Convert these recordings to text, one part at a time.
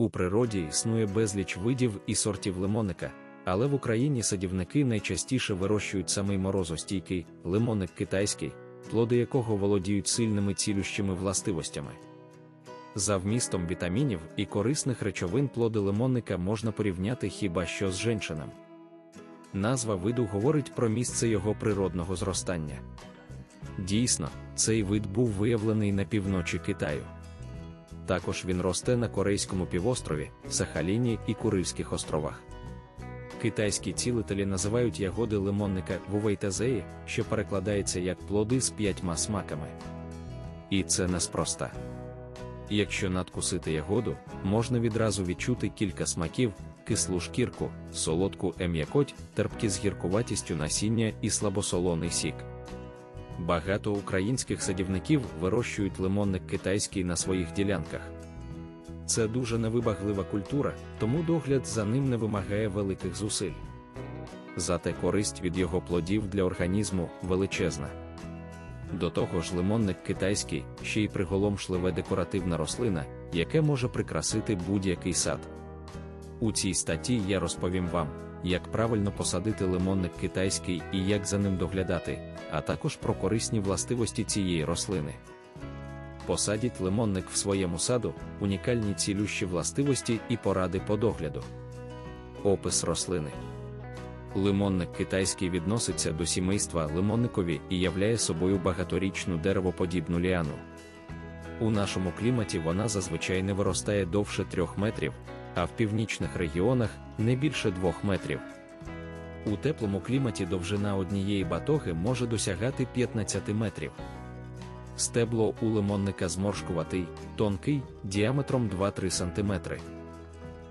У природі існує безліч видів і сортів лимонника, але в Україні садівники найчастіше вирощують самий морозостійкий лимонник китайський, плоди якого володіють сильними цілющими властивостями. За вмістом вітамінів і корисних речовин плоди лимонника можна порівняти хіба що з женчинам. Назва виду говорить про місце його природного зростання. Дійсно, цей вид був виявлений на півночі Китаю. Також він росте на Корейському півострові, Сахаліні і Курильських островах. Китайські цілителі називають ягоди лимонника вувейтазеї, що перекладається як плоди з п'ятьма смаками. І це неспроста. Якщо надкусити ягоду, можна відразу відчути кілька смаків, кислу шкірку, солодку ем'якоть, терпкі з гіркуватістю насіння і слабосолоний сік. Багато українських садівників вирощують лимонник китайський на своїх ділянках. Це дуже невибаглива культура, тому догляд за ним не вимагає великих зусиль. Зате користь від його плодів для організму величезна. До того ж, лимонник китайський ще й приголомшливе декоративна рослина, яке може прикрасити будь-який сад. У цій статті я розповім вам, як правильно посадити лимонник китайський і як за ним доглядати, а також про корисні властивості цієї рослини. Посадіть лимонник в своєму саду, унікальні цілющі властивості і поради по догляду. Опис рослини. Лимонник китайський відноситься до сімейства лимонникові і являє собою багаторічну деревоподібну ліану. У нашому кліматі вона зазвичай не виростає довше 3 метрів, а в північних регіонах не більше 2 метрів. У теплому кліматі довжина однієї батоги може досягати 15 метрів. Стебло у лимонника зморшкуватий, тонкий, діаметром 2-3 см.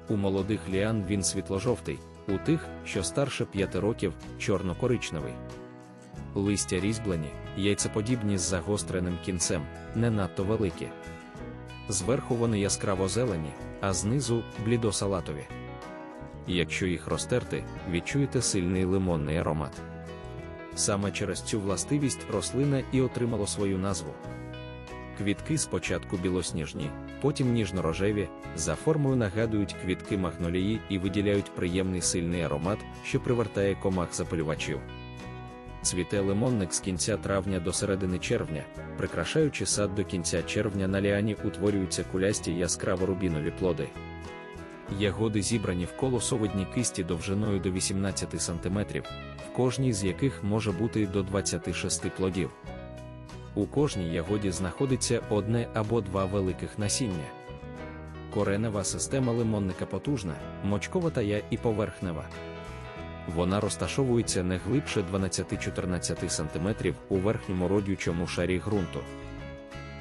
У молодих ліан він світло-жовтий, у тих, що старше 5 років, чорно-коричневий. Листя різьблені, яйцеподібні з загостреним кінцем, не надто великі. Зверху вони яскраво зелені, а знизу блідосалатові. Якщо їх розтерти, відчуєте сильний лимонний аромат. Саме через цю властивість рослина і отримало свою назву. Квітки спочатку білосніжні, потім ніжно-рожеві, за формою нагадують квітки магнолії і виділяють приємний сильний аромат, що привертає комах запалювачів. Цвіте лимонник з кінця травня до середини червня, прикрашаючи сад до кінця червня на ліані утворюються кулясті яскраво рубінові плоди. Ягоди зібрані в колосовидні кисті довжиною до 18 см, в кожній з яких може бути до 26 плодів. У кожній ягоді знаходиться одне або два великих насіння. Коренева система лимонника потужна, мочкова тая і поверхнева. Вона розташовується не глибше 12-14 см у верхньому родючому шарі ґрунту.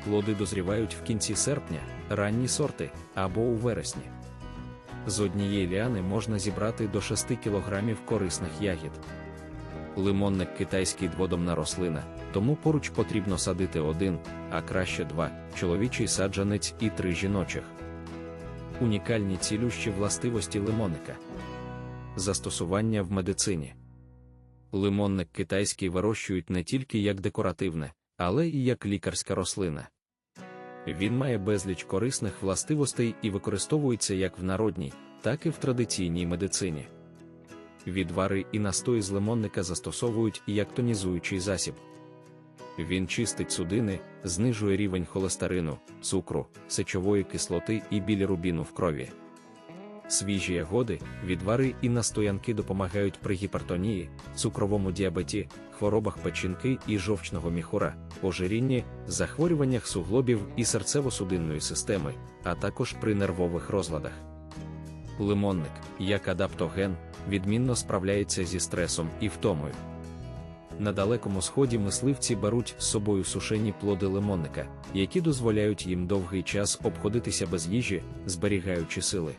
Плоди дозрівають в кінці серпня, ранні сорти або у вересні. З однієї ліани можна зібрати до 6 кг корисних ягід. Лимонник китайський дводомна рослина, тому поруч потрібно садити один, а краще два чоловічий саджанець і три жіночих. Унікальні цілющі властивості лимонника. Застосування в медицині. Лимонник китайський вирощують не тільки як декоративне, але і як лікарська рослина. Він має безліч корисних властивостей і використовується як в народній, так і в традиційній медицині. Відвари і настої з лимонника застосовують як тонізуючий засіб. Він чистить судини, знижує рівень холестерину, цукру, сечової кислоти і білірубіну в крові. Свіжі ягоди, відвари і настоянки допомагають при гіпертонії, цукровому діабеті, хворобах печінки і жовчного міхура, ожирінні, захворюваннях суглобів і серцево-судинної системи, а також при нервових розладах. Лимонник, як адаптоген, відмінно справляється зі стресом і втомою. На далекому сході мисливці беруть з собою сушені плоди лимонника, які дозволяють їм довгий час обходитися без їжі, зберігаючи сили.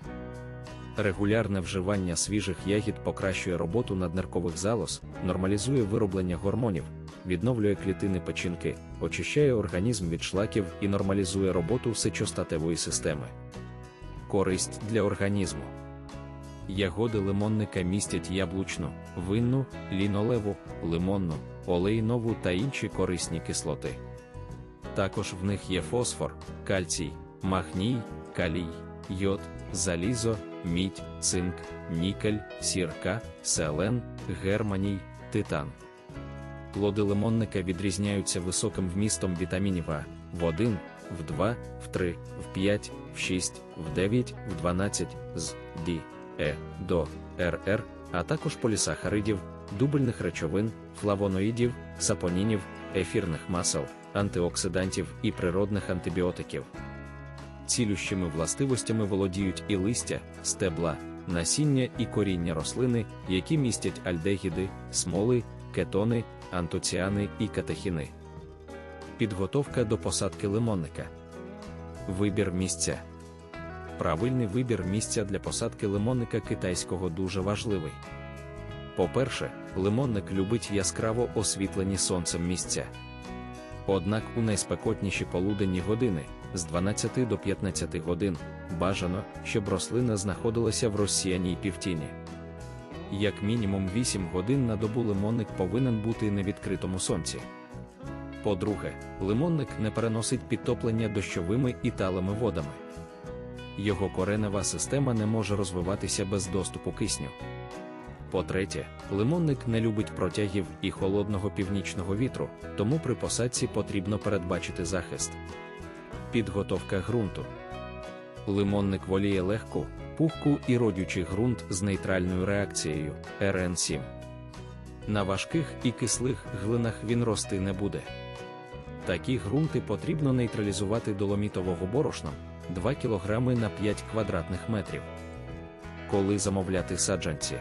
Регулярне вживання свіжих ягід покращує роботу надниркових залоз, нормалізує вироблення гормонів, відновлює клітини печінки, очищає організм від шлаків і нормалізує роботу сечостатевої системи. Користь для організму. Ягоди лимонника містять яблучну, винну, лінолеву, лимонну, олейнову та інші корисні кислоти. Також в них є фосфор, кальцій, магній, калій, йод, залізо, мідь, цинк, нікель, сірка, селен, германій, титан. Плоди лимонника відрізняються високим вмістом вітамінів А в 1, в 2, в 3, в 5, в 6, в 9, в 12, з Д, Е, до РР, а також полісахаридів, дубельних речовин, флавоноїдів, сапонінів, ефірних масел, антиоксидантів і природних антибіотиків. Цілющими властивостями володіють і листя, стебла, насіння і коріння рослини, які містять альдегіди, смоли, кетони, антоціани і катехіни. Підготовка до посадки лимонника. Вибір місця. Правильний вибір місця для посадки лимонника китайського дуже важливий. По-перше, лимонник любить яскраво освітлені сонцем місця. Однак у найспекотніші полуденні години з 12 до 15 годин бажано, щоб рослина знаходилася в розсіяній півтіні. Як мінімум 8 годин на добу лимонник повинен бути на відкритому сонці. По-друге, лимонник не переносить підтоплення дощовими і талими водами. Його коренева система не може розвиватися без доступу кисню. По-третє, лимонник не любить протягів і холодного північного вітру, тому при посадці потрібно передбачити захист. Підготовка ґрунту. Лимонник воліє легку, пухку і родючий ґрунт з нейтральною реакцією РН7. На важких і кислих глинах він рости не буде. Такі ґрунти потрібно нейтралізувати доломітового борошном 2 кг на 5 квадратних метрів. Коли замовляти саджанці.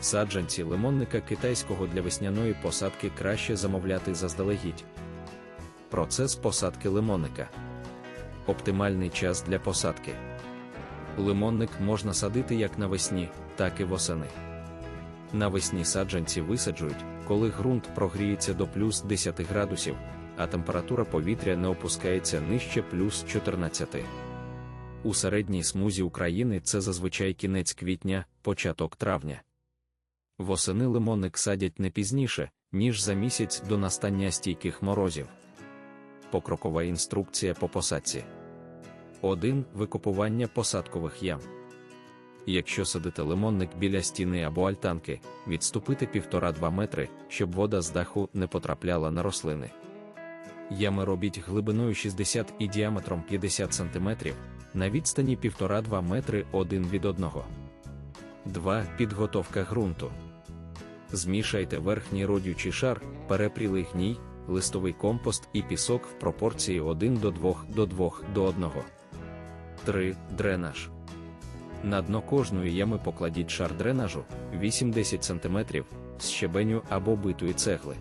Саджанці лимонника китайського для весняної посадки краще замовляти заздалегідь. Процес посадки лимонника. Оптимальний час для посадки. Лимонник можна садити як навесні, так і восени. Навесні саджанці висаджують, коли ґрунт прогріється до плюс 10 градусів, а температура повітря не опускається нижче плюс 14. У середній смузі України це зазвичай кінець квітня, початок травня. Восени лимонник садять не пізніше, ніж за місяць до настання стійких морозів. Покрокова інструкція по посадці. 1. Викопування посадкових ям. Якщо садити лимонник біля стіни або альтанки, відступити 1,5-2 метри, щоб вода з даху не потрапляла на рослини. Ями робіть глибиною 60 і діаметром 50 см, на відстані 1,5-2 метри один від одного. 2. Підготовка ґрунту. Змішайте верхній родючий шар, перепрілий гній, листовий компост і пісок в пропорції 1 до 2 до 2 до 1. 3. Дренаж. На дно кожної ями покладіть шар дренажу 8-10 см з щебеню або битої цегли.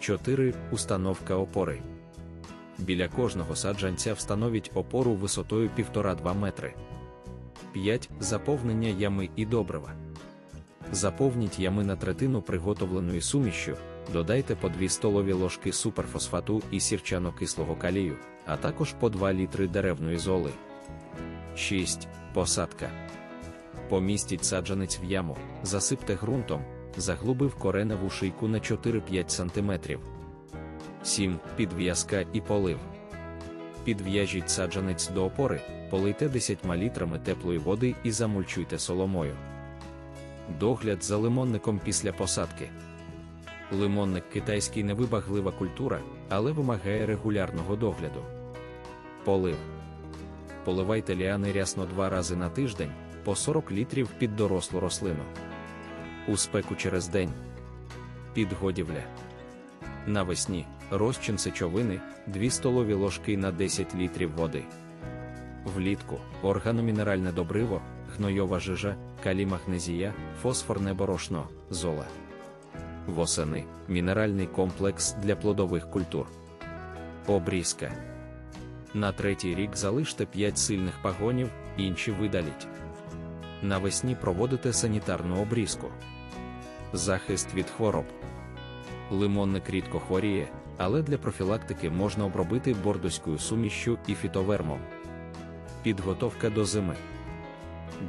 4. Установка опори. Біля кожного саджанця встановіть опору висотою 1,5-2 метри. 5. Заповнення ями і добрива. Заповніть ями на третину приготовленою сумішю, додайте по 2 столові ложки суперфосфату і сірчано-кислого калію, а також по 2 літри деревної золи. 6. Посадка. Помістіть саджанець в яму, засипте ґрунтом, заглубив кореневу шийку на 4-5 см. 7. Підв'язка і полив. Підв'яжіть саджанець до опори, полийте 10 літрами теплої води і замульчуйте соломою. Догляд за лимонником після посадки. Лимонник китайський невибаглива культура, але вимагає регулярного догляду. Полив. Поливайте ліани рясно два рази на тиждень по 40 літрів під дорослу рослину. У спеку через день. Підгодівля. Навесні розчин сечовини 2 столові ложки на 10 літрів води. Влітку органомінеральне добриво, гнойова жижа, калімагнезія, фосфорне борошно, зола. Восени мінеральний комплекс для плодових культур. Обрізка. На третій рік залиште 5 сильних пагонів, інші видаліть. Навесні проводите санітарну обрізку. Захист від хвороб. Лимонник рідко хворіє, але для профілактики можна обробити бордоською сумішшю і фітовермом. Підготовка до зими.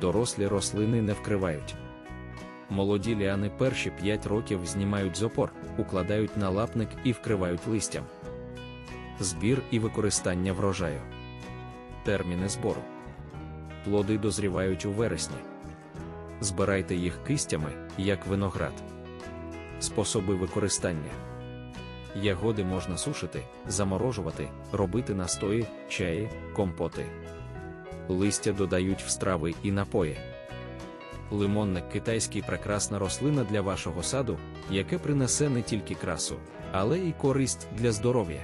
Дорослі рослини не вкривають. Молоді ліани перші 5 років знімають з опор, укладають на лапник і вкривають листям. Збір і використання врожаю. Терміни збору. Плоди дозрівають у вересні. Збирайте їх кистями, як виноград. Способи використання. Ягоди можна сушити, заморожувати, робити настої, чаї, компоти. Листя додають в страви і напої. Лимонник китайський прекрасна рослина для вашого саду, яке принесе не тільки красу, але й користь для здоров'я.